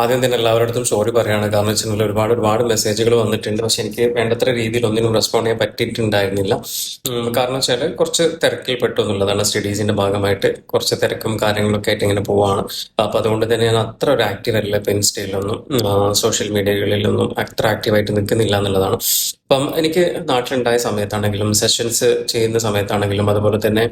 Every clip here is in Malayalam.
ആദ്യം തന്നെ എല്ലാവരുടെ സോറി പറയാണ്. കാരണം വെച്ചാൽ ഒരുപാട് ഒരുപാട് മെസ്സേജുകൾ വന്നിട്ടുണ്ട്. പക്ഷെ എനിക്ക് വേണ്ടത്ര രീതിയിൽ ഒന്നിനും റെസ്പോണ്ട് ചെയ്യാൻ പറ്റിയിട്ടുണ്ടായിരുന്നില്ല. കാരണം വെച്ചാൽ കുറച്ച് തിരക്കിൽ പെട്ടു എന്നുള്ളതാണ് സ്റ്റഡീസിന്റെ ഭാഗമായിട്ട്. കുറച്ച് തിരക്കും കാര്യങ്ങളൊക്കെ ആയിട്ട് ഇങ്ങനെ പോവാണ്. അപ്പൊ അതുകൊണ്ട് തന്നെ ഞാൻ അത്ര ഒരു ആക്റ്റീവ് അല്ല ഇപ്പൊ ഇൻസ്റ്റയിലൊന്നും സോഷ്യൽ മീഡിയകളിലൊന്നും അത്ര ആക്റ്റീവായിട്ട് നിൽക്കുന്നില്ല എന്നുള്ളതാണ്. അപ്പം എനിക്ക് നാട്ടിലുണ്ടായ സമയത്താണെങ്കിലും സെഷൻസ് ചെയ്യുന്ന സമയത്താണെങ്കിലും അതുപോലെ തന്നെ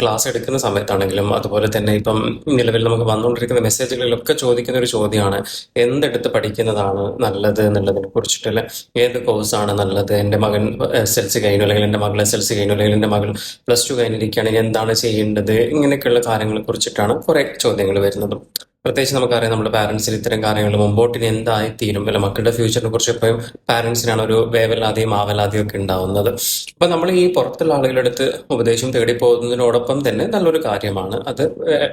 ക്ലാസ് എടുക്കുന്ന സമയത്താണെങ്കിലും അതുപോലെ തന്നെ ഇപ്പം നിലവിൽ നമുക്ക് വന്നുകൊണ്ടിരിക്കുന്ന മെസ്സേജുകളിലൊക്കെ ചോദിക്കുന്ന ഒരു ചോദ്യമാണ് എന്തെടുത്ത് പഠിക്കുന്നതാണ് നല്ലത് എന്നുള്ളതിനെ കുറിച്ചിട്ടുള്ള ഏത് കോഴ്സാണ് നല്ലത്? എന്റെ മകൻ എസ് എൽ സി കഴിഞ്ഞു അല്ലെങ്കിൽ എന്റെ മകൾ എസ് എൽ സി കഴിഞ്ഞു അല്ലെങ്കിൽ എന്റെ മകൾ പ്ലസ് ടു കഴിഞ്ഞിരിക്കുകയാണെങ്കിൽ എന്താണ് ചെയ്യേണ്ടത്? ഇങ്ങനെയൊക്കെയുള്ള കാര്യങ്ങളെ കുറിച്ചിട്ടാണ് കുറേ ചോദ്യങ്ങൾ വരുന്നത്. പ്രത്യേകിച്ച് നമുക്കറിയാം നമ്മുടെ പാരന്റ്സിൽ ഇത്തരം കാര്യങ്ങൾ മുമ്പോട്ട് ഇനി എന്തായി തീരും? അല്ല മക്കളുടെ ഫ്യൂച്ചറിനെ കുറിച്ച് എപ്പോഴും പാരന്റ്സിനാണ് ഒരു വേവലാതിയും ആവലാതിയും ഒക്കെ ഉണ്ടാവുന്നത്. അപ്പൊ നമ്മൾ ഈ പുറത്തുള്ള ആളുകളുടെ അടുത്ത് ഉപദേശം തേടി പോകുന്നതിനോടൊപ്പം തന്നെ നല്ലൊരു കാര്യമാണ്. അത്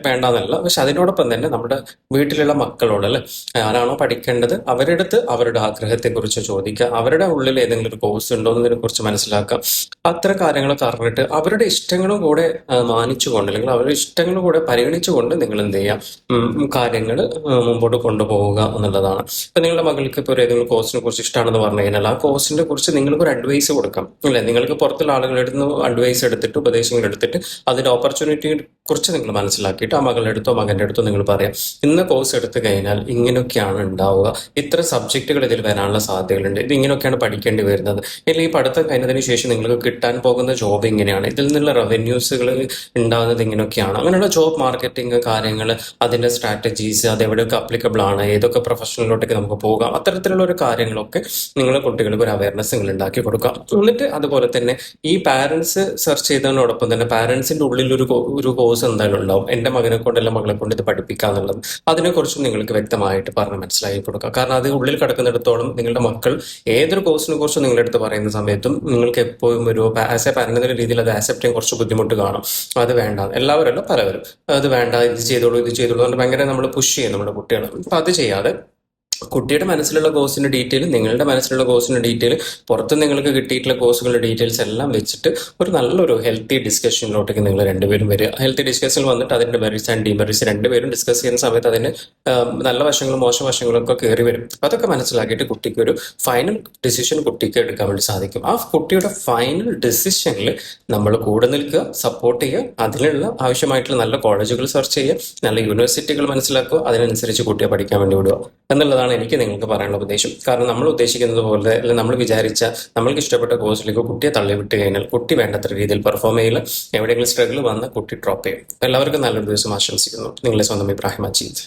വേണ്ടെന്നല്ല. പക്ഷെ അതിനോടൊപ്പം തന്നെ നമ്മുടെ വീട്ടിലുള്ള മക്കളോട് അല്ലെ? ആരാണോ പഠിക്കേണ്ടത് അവരുടെ അടുത്ത് അവരുടെ ആഗ്രഹത്തെ കുറിച്ച് ചോദിക്കുക. അവരുടെ ഉള്ളിൽ ഏതെങ്കിലും ഒരു കോഴ്സ് ഉണ്ടോ എന്നതിനെ കുറിച്ച് മനസ്സിലാക്കുക. അത്തരം കാര്യങ്ങളൊക്കെ അറിഞ്ഞിട്ട് അവരുടെ ഇഷ്ടങ്ങളും കൂടെ മാനിച്ചുകൊണ്ട് അല്ലെങ്കിൽ അവരുടെ ഇഷ്ടങ്ങളും കൂടെ പരിഗണിച്ചുകൊണ്ട് നിങ്ങൾ എന്ത് ചെയ്യാം കാര്യങ്ങൾ മുമ്പോട്ട് കൊണ്ടുപോവുക എന്നുള്ളതാണ്. ഇപ്പൊ നിങ്ങളുടെ മകൾക്ക് ഇപ്പോൾ ഏതെങ്കിലും കോഴ്സിനെ കുറിച്ച് ഇഷ്ടമാണെന്ന് പറഞ്ഞു കഴിഞ്ഞാൽ ആ കോഴ്സിനെ കുറിച്ച് നിങ്ങൾക്ക് ഒരു അഡ്വൈസ് കൊടുക്കാം. അല്ലെ? നിങ്ങൾക്ക് പുറത്തുള്ള ആളുകളുടെ അടുത്ത് അഡ്വൈസ് എടുത്തിട്ട് ഉപദേശങ്ങൾ എടുത്തിട്ട് അതിന്റെ ഓപ്പർച്യൂണിറ്റിയെ കുറിച്ച് നിങ്ങൾ മനസ്സിലാക്കിയിട്ട് ആ മകളുടെ അടുത്തോ മകന്റെ അടുത്തോ നിങ്ങൾ പറയാം. ഇന്ന് കോഴ്സ് എടുത്തു കഴിഞ്ഞാൽ ഇങ്ങനെയൊക്കെയാണ് ഉണ്ടാവുക. ഇത്ര സബ്ജക്റ്റുകൾ ഇതിൽ വരാനുള്ള സാധ്യതകളുണ്ട്. ഇത് ഇങ്ങനെയൊക്കെയാണ് പഠിക്കേണ്ടി വരുന്നത്. അല്ലെങ്കിൽ പഠിത്തം കഴിഞ്ഞതിന് ശേഷം നിങ്ങൾക്ക് കിട്ടാൻ പോകുന്ന ജോബ് ഇങ്ങനെയാണ്. ഇതിൽ നിന്നുള്ള റവന്യൂസുകൾ ഉണ്ടാകുന്നത് ഇങ്ങനെയൊക്കെയാണ്. അങ്ങനെയുള്ള ജോബ് മാർക്കറ്റിംഗ് കാര്യങ്ങൾ അതിന്റെ സ്ട്രാറ്റജീസ് അത് എവിടെയൊക്കെ അപ്ലിക്കബിൾ ആണ് ഏതൊക്കെ പ്രൊഫഷണലിലോട്ടൊക്കെ നമുക്ക് പോകാം അത്തരത്തിലുള്ള ഒരു കാര്യങ്ങളൊക്കെ നിങ്ങൾ കുട്ടികൾക്ക് ഒരു അവയർനെസ് നിങ്ങൾ ഉണ്ടാക്കി കൊടുക്കാം. എന്നിട്ട് അതുപോലെ തന്നെ ഈ പാരൻസ് സെർച്ച് ചെയ്തതിനോടൊപ്പം തന്നെ പാരൻസിന്റെ ഉള്ളിൽ ഒരു ഒരു കോഴ്സ് എന്തായാലും ഉണ്ടാവും എന്റെ മകനെ കൊണ്ടല്ല മകളെ കൊണ്ട് ഇത് പഠിപ്പിക്കുക എന്നുള്ളത്. അതിനെക്കുറിച്ച് നിങ്ങൾക്ക് വ്യക്തമായിട്ട് പറഞ്ഞ് മനസ്സിലാക്കി കൊടുക്കുക കാരണം അത് ഉള്ളിൽ കിടക്കുന്നിടത്തോളം നിങ്ങളുടെ മക്കൾ ഏതൊരു കോഴ്സിനെ കുറിച്ച് നിങ്ങളുടെ അടുത്ത് പറയുന്ന സമയത്തും നിങ്ങൾക്ക് എപ്പോഴും ഒരു ആസ് എ പാരന്റ് എന്ന രീതിയിൽ അത് ആക്സെപ്റ്റ് ചെയ്യാൻ കുറച്ച് ബുദ്ധിമുട്ട് കാണും. അത് വേണ്ട. എല്ലാവരും അല്ല പലവരും. അത് വേണ്ട ഇത് ചെയ്തോളൂ ഇത് ചെയ്തോളൂ എന്ന് ഭയങ്കര നമ്മൾ പുഷ് ചെയ്യും നമ്മുടെ കുട്ടികൾ അപ്പൊ അത് ചെയ്യാതെ കുട്ടിയുടെ മനസ്സിലുള്ള കോഴ്സിന്റെ ഡീറ്റെയിൽ നിങ്ങളുടെ മനസ്സിലുള്ള കോഴ്സിന്റെ ഡീറ്റെയിൽ പുറത്ത് നിങ്ങൾക്ക് കിട്ടിയിട്ടുള്ള കോഴ്സുകളുടെ ഡീറ്റെയിൽസ് എല്ലാം വെച്ചിട്ട് ഒരു നല്ലൊരു ഹെൽത്തി ഡിസ്കഷനിലോട്ടേക്ക് നിങ്ങൾ രണ്ടുപേരും വരിക. ഹെൽത്തി ഡിസ്കഷനിൽ വന്നിട്ട് അതിന്റെ മെറിറ്റ്സ് ആൻഡ് ഡിമെറിറ്റ്സ് രണ്ടുപേരും ഡിസ്കസ് ചെയ്യുന്ന സമയത്ത് അതിന് നല്ല വശങ്ങളും മോശം വശങ്ങളും ഒക്കെ കയറി വരും. അതൊക്കെ മനസ്സിലാക്കിയിട്ട് കുട്ടിക്ക് ഒരു ഫൈനൽ ഡിസിഷൻ കുട്ടിക്ക് എടുക്കാൻ വേണ്ടി സാധിക്കും. ആ കുട്ടിയുടെ ഫൈനൽ ഡിസിഷനിൽ നമ്മൾ കൂടെ നിൽക്കുക സപ്പോർട്ട് ചെയ്യുക അതിനുള്ള ആവശ്യമായിട്ടുള്ള നല്ല കോളേജുകൾ സെർച്ച് ചെയ്യുക നല്ല യൂണിവേഴ്സിറ്റികൾ മനസ്സിലാക്കുക അതിനനുസരിച്ച് കുട്ടിയെ പഠിക്കാൻ വേണ്ടി വിടുക. എന്നുള്ളതാണ് എനിക്ക് നിങ്ങൾക്ക് പറയാനുള്ള ഉപദേശം കാരണം നമ്മൾ ഉദ്ദേശിക്കുന്നത് പോലെ അല്ലെങ്കിൽ നമ്മൾ വിചാരിച്ച നമ്മൾക്ക് ഇഷ്ടപ്പെട്ട കോഴ്സിലേക്ക് കുട്ടിയെ തള്ളിവിട്ട് കഴിഞ്ഞാൽ കുട്ടി വേണ്ടത്ര രീതിയിൽ പെർഫോം ചെയ്യില്ല എവിടെയെങ്കിലും സ്ട്രഗിൾ വന്ന് കുട്ടി ഡ്രോപ്പ് ചെയ്യും. എല്ലാവർക്കും നല്ലൊരു ദിവസം ആശംസിക്കുന്നു. നിങ്ങളെ സ്വന്തം ഇബ്രാഹിം അജീദ്.